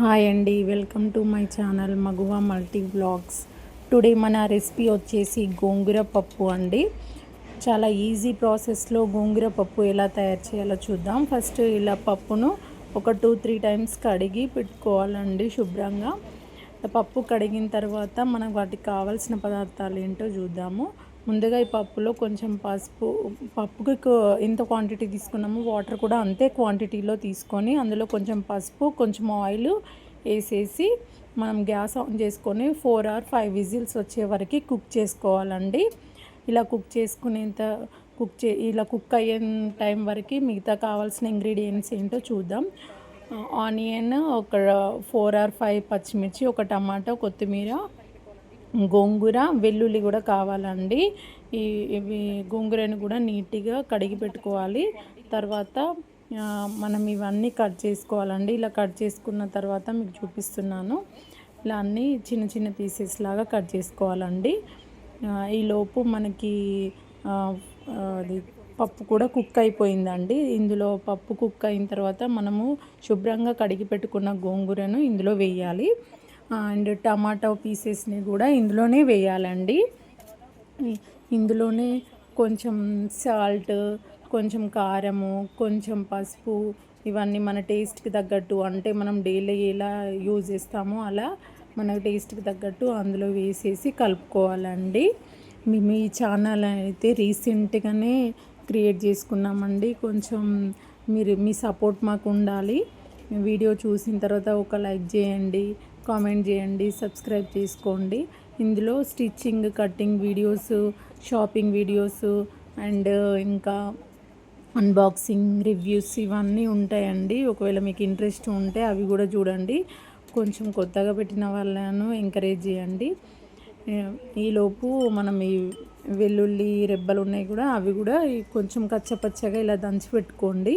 Hi అండి welcome to my channel Maguva multi blogs today మన recipe వచ్చేసి గోంగూర పప్పు అండి. చాలా ఈజీ ప్రాసెస్లో గోంగూర పప్పు ఎలా తయారు చేయాలో చూద్దాం. ఫస్ట్ ఇలా పప్పును ఒక టూ త్రీ టైమ్స్ కడిగి పెట్టుకోవాలండి శుభ్రంగా. పప్పు కడిగిన తర్వాత మనం వాటికి కావాల్సిన పదార్థాలు ఏంటో చూద్దాము. ముందుగా ఈ పప్పులో కొంచెం పసుపు పప్పుకి ఎంత క్వాంటిటీ తీసుకున్నామో. వాటర్ కూడా అంతే క్వాంటిటీలో తీసుకొని అందులో కొంచెం పసుపు కొంచెం ఆయిల్ వేసేసి మనం గ్యాస్ ఆన్ చేసుకొని ఫోర్ ఆర్ ఫైవ్ విజిల్స్ వచ్చే వరకు కుక్ చేసుకోవాలండి. ఇలా కుక్ చేసుకునేంత కుక్ చే ఇలా కుక్ అయ్యే టైం వరకు మిగతా కావాల్సిన ఇంగ్రీడియంట్స్ ఏంటో చూద్దాం. Uh, ఆనియన్ ఒక ఫోర్ ఆర్ ఫైవ్ పచ్చిమిర్చి ఒక టమాటో కొత్తిమీర గోంగూర వెల్లుల్లి కూడా కావాలండి. ఈ ఇవి గోంగూరని కూడా నీట్గా కడిగి పెట్టుకోవాలి. తర్వాత మనం ఇవన్నీ కట్ చేసుకోవాలండి. ఇలా కట్ చేసుకున్న తర్వాత మీకు చూపిస్తున్నాను. ఇలా అన్నీ చిన్న చిన్న పీసెస్ లాగా కట్ చేసుకోవాలండి. ఈలోపు మనకి అది పప్పు కూడా కుక్ అయిపోయిందండి. ఇందులో పప్పు కుక్ అయిన తర్వాత మనము శుభ్రంగా కడిగి పెట్టుకున్న గోంగూరను ఇందులో వేయాలి. అండ్ టమాటో పీసెస్ని కూడా ఇందులోనే వేయాలండి. ఇందులోనే కొంచెం సాల్ట్ కొంచెం కారము కొంచెం పసుపు ఇవన్నీ మన టేస్ట్కి తగ్గట్టు అంటే మనం డైలీ ఎలా యూజ్ చేస్తామో అలా మన టేస్ట్కి తగ్గట్టు అందులో వేసేసి కలుపుకోవాలండి. మేము ఈ ఛానల్ అయితే రీసెంట్గానే క్రియేట్ చేసుకున్నామండి. కొంచెం మీరు మీ సపోర్ట్ మాకు ఉండాలి. వీడియో చూసిన తర్వాత ఒక లైక్ చేయండి. కామెంట్ చేయండి సబ్స్క్రైబ్ చేసుకోండి. ఇందులో stitching cutting videos shopping videos and ఇంకా అన్బాక్సింగ్ రివ్యూస్ ఇవన్నీ ఉంటాయండి. ఒకవేళ మీకు ఇంట్రెస్ట్ ఉంటే అవి కూడా చూడండి. కొంచెం కొత్తగా పెట్టిన వాళ్ళను ఎంకరేజ్ చేయండి. ఈలోపు మనం ఈ వెల్లుల్లి రెబ్బలు ఉన్నాయి కూడా అవి కూడా కొంచెం కచ్చపచ్చగా ఇలా దంచి పెట్టుకోండి.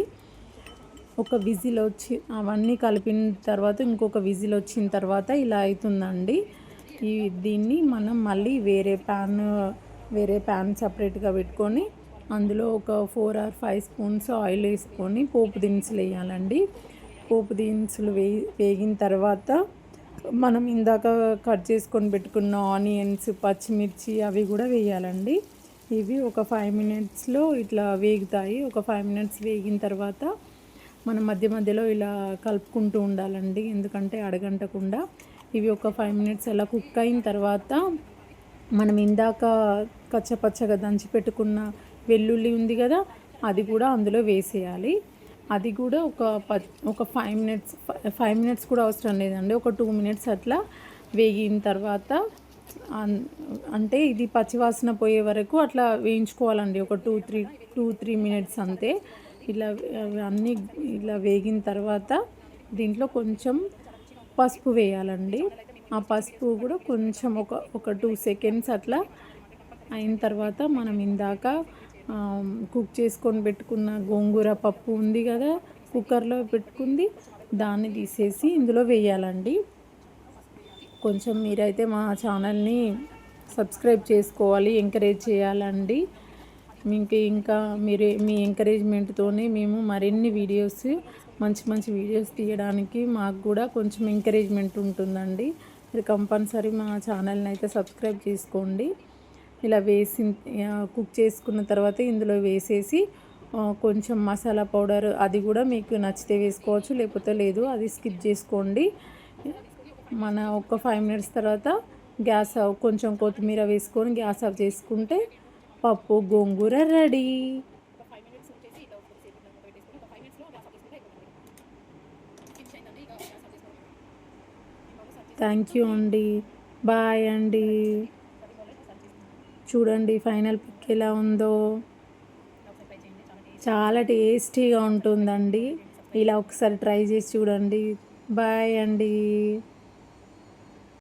ఒక విజిల్ వచ్చి అవన్నీ కలిపిన తర్వాత ఇంకొక విజిల్ వచ్చిన తర్వాత ఇలా అవుతుందండి. ఈ దీన్ని మనం మళ్ళీ వేరే ప్యాన్ వేరే ప్యాన్ సపరేట్గా పెట్టుకొని అందులో ఒక four or five spoons oil వేసుకొని పోపు దినుసులు వేయాలండి. పోపు దినుసులు వే వేగిన తర్వాత మనం ఇందాక కట్ చేసుకొని పెట్టుకున్న ఆనియన్స్ పచ్చిమిర్చి అవి కూడా వేయాలండి. ఇవి ఒక ఫైవ్ మినిట్స్లో ఇట్లా వేగుతాయి. ఒక ఫైవ్ మినిట్స్ వేగిన తర్వాత మనం మధ్య మధ్యలో ఇలా కలుపుకుంటూ ఉండాలండి. ఎందుకంటే అడగంటకుండా ఇవి ఒక ఫైవ్ మినిట్స్ అలా కుక్ అయిన తర్వాత మనం ఇందాక కచ్చపచ్చగా దంచి పెట్టుకున్న వెల్లుల్లి ఉంది కదా అది కూడా అందులో వేసేయాలి. అది కూడా ఒక ప ఒక ఫైవ్ మినిట్స్ ఫైవ్ మినిట్స్ కూడా అవసరం లేదండి. ఒక టూ మినిట్స్ అట్లా వేగిన తర్వాత అన్- అంటే ఇది పచ్చివాసన పోయే వరకు అట్లా వేయించుకోవాలండి. ఒక two three two three minutes అంతే. ఇలా అన్నీ ఇలా వేగిన తర్వాత దీంట్లో కొంచెం పసుపు వేయాలండి. ఆ పసుపు కూడా కొంచెం ఒక ఒక టూ సెకండ్స్ అట్లా అయిన తర్వాత మనం ఇందాక కుక్ చేసుకొని పెట్టుకున్న గోంగూర పప్పు ఉంది కదా కుక్కర్లో పెట్టుకుంది దాన్ని తీసేసి ఇందులో వేయాలండి. కొంచెం మీరైతే మా ఛానల్ని సబ్స్క్రైబ్ చేసుకోవాలి ఎంకరేజ్ చేయాలండి. మీకు ఇంకా మీరు మీ ఎంకరేజ్మెంట్తోనే మేము మరిన్ని వీడియోస్ మంచి మంచి వీడియోస్ తీయడానికి మాకు కూడా కొంచెం ఎంకరేజ్మెంట్ ఉంటుందండి. మీరు కంపల్సరీ మా ఛానల్ని అయితే సబ్స్క్రైబ్ చేసుకోండి. ఇలా వేసి కుక్ చేసుకున్న తర్వాత ఇందులో వేసేసి కొంచెం మసాలా పౌడర్ అది కూడా మీకు నచ్చితే వేసుకోవచ్చు లేకపోతే లేదు అది స్కిప్ చేసుకోండి. మన ఒక ఫైవ్ మినిట్స్ తర్వాత గ్యాస్ కొంచెం కొత్తిమీర వేసుకొని గ్యాస్ ఆఫ్ చేసుకుంటే పప్పు గోంగూర రెడీ. థ్యాంక్ యూ అండి. బాయ్ అండి. చూడండి ఫైనల్ పిక్ ఎలా ఉందో. చాలా టేస్టీగా ఉంటుందండి. ఇలా ఒకసారి ట్రై చేసి చూడండి. బాయ్ అండి.